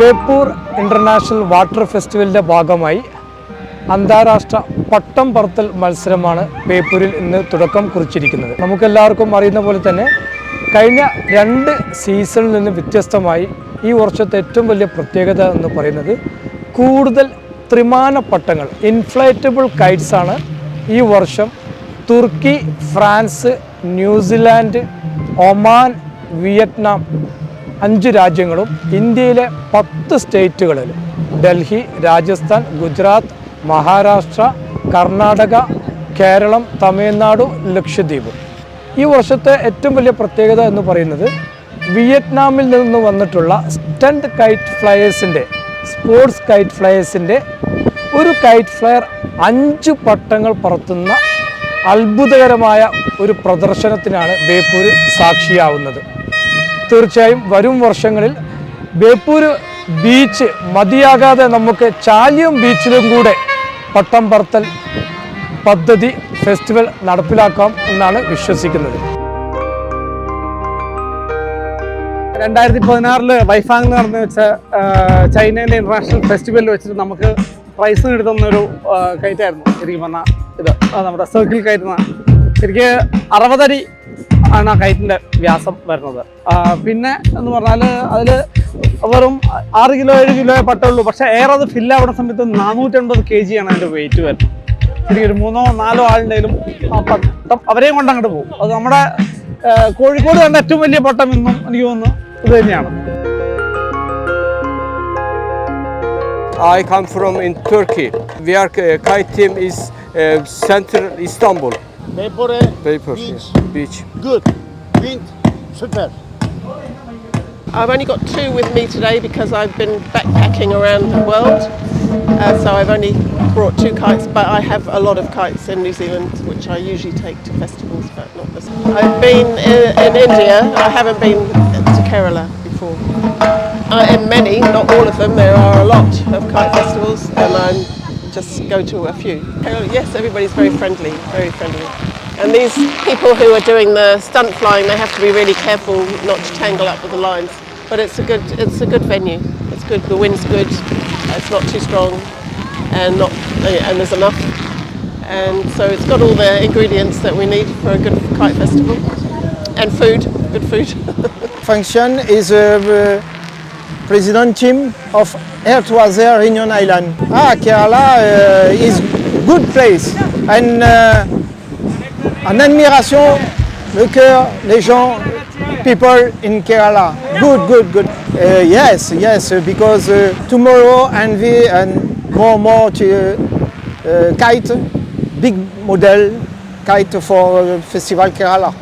Beypore international water ഫെസ്റ്റിവലിന്റെ ഭാഗമായി അന്താരാഷ്ട്ര പട്ടം പറത്തൽ മത്സരമാണ് ബേപ്പൂരിൽ ഇന്ന് തുടക്കം കുറിച്ചിരിക്കുന്നത്. നമുക്കെല്ലാവർക്കും അറിയുന്ന പോലെ തന്നെ കഴിഞ്ഞ രണ്ട് സീസണിൽ നിന്ന് വ്യത്യസ്തമായി ഈ വർഷത്തെ ഏറ്റവും വലിയ പ്രത്യേകത എന്ന് പറയുന്നത് കൂടുതൽ ത്രിമാന പട്ടങ്ങൾ ഇൻഫ്ലേറ്റബിൾ കൈറ്റ്സ് ആണ് ഈ വർഷം തുർക്കി France New Zealand Oman Vietnam അഞ്ച് രാജ്യങ്ങളും ഇന്ത്യയിലെ പത്ത് സ്റ്റേറ്റുകളിൽ. ഡൽഹി രാജസ്ഥാൻ ഗുജറാത്ത് മഹാരാഷ്ട്ര കർണാടക കേരളം തമിഴ്നാടു ലക്ഷദ്വീപ്. ഈ വർഷത്തെ ഏറ്റവും വലിയ പ്രത്യേകത എന്ന് പറയുന്നത് വിയറ്റ്നാമിൽ നിന്ന് വന്നിട്ടുള്ള സ്റ്റണ്ട് കൈറ്റ് ഫ്ലയേഴ്സിന്റെ സ്പോർട്സ് കൈറ്റ് ഫ്ലയേഴ്സിന്റെ ഒരു കൈറ്റ് ഫ്ലയർ അഞ്ച് പട്ടങ്ങൾ പറത്തുന്ന അത്ഭുതകരമായ ഒരു പ്രദർശനത്തിനാണ് ബേപ്പൂർ സാക്ഷിയാവുന്നത്. തീർച്ചയായും വരും വർഷങ്ങളിൽ ബേപ്പൂർ ബീച്ച് മതിയാകാതെ നമുക്ക് ചാലിയം ബീച്ചിലും കൂടെ പട്ടം പറത്തൽ പദ്ധതി ഫെസ്റ്റിവൽ നടപ്പിലാക്കാം എന്നാണ് വിശ്വസിക്കുന്നത്. രണ്ടായിരത്തി പതിനാറിൽ വൈഫാങ് എന്ന് പറഞ്ഞ വെച്ച ചൈനയിലെ ഇന്റർനാഷണൽ ഫെസ്റ്റിവലിൽ വെച്ചിട്ട് നമുക്ക് പ്രൈസ് കിട്ടുന്ന ഒരു കയറ്റായിരുന്നു. ശരിക്കും പറഞ്ഞാൽ ഇത് നമ്മുടെ സർക്കിൾ കയറ്റുന്ന. ശരിക്ക് അറുപതടി ആണ് ആ കയറ്റിന്റെ വ്യാസം വരുന്നത്. പിന്നെ എന്ന് പറഞ്ഞാൽ അതിൽ വെറും ആറ് കിലോ ഏഴ് കിലോ പട്ടുള്ളൂ പക്ഷേ എയർ അത് ഫില്ലാവുന്ന സമയത്ത് നാനൂറ്റൻപത് കെ ജിയാണ് അതിന്റെ വെയിറ്റ് വരുന്നത്. ശരിക്കും ഒരു മൂന്നോ നാലോ ആളുണ്ടെങ്കിലും ആ പട്ടം അവരെയും കൊണ്ട് അങ്ങോട്ട് പോകും. അത് നമ്മുടെ കോഴിക്കോട് കണ്ട ഏറ്റവും വലിയ പട്ടം എന്നും എനിക്ക് തോന്നുന്നു ഇത് തന്നെയാണ് I come from in Turkey. We are uh, kite team is uh, center Istanbul. Beypore Paper Beach. beach. good. Wind super. I've only got two with me today because I've been backpacking around the world. Uh, so I've only brought two kites, but I have a lot of kites in New Zealand, which I usually take to festivals, but not this. I've been in, in India. I haven't been to Kerala before. Uh, in many, not all of them. There are a lot of kite festivals, and I'm just go to a few. Kerala, yes, everybody's very friendly, very friendly. And these people who are doing the stunt flying, they have to be really careful not to tangle up with the lines. But it's a good, it's a good venue. It's good. The wind's good. It's not too strong, and not, and there's enough. And so it's got all the ingredients that we need for a good kite festival, and food, good food. function is uh, president team of Air to Air Reunion Island. Ah, Kerala uh, is good place and uh, en admiration le cœur, les gens, people in Kerala. Good, good, good. Uh, yes, yes, uh, because uh, tomorrow we and more, more to, uh, kite, big model kite for uh, Festival Kerala.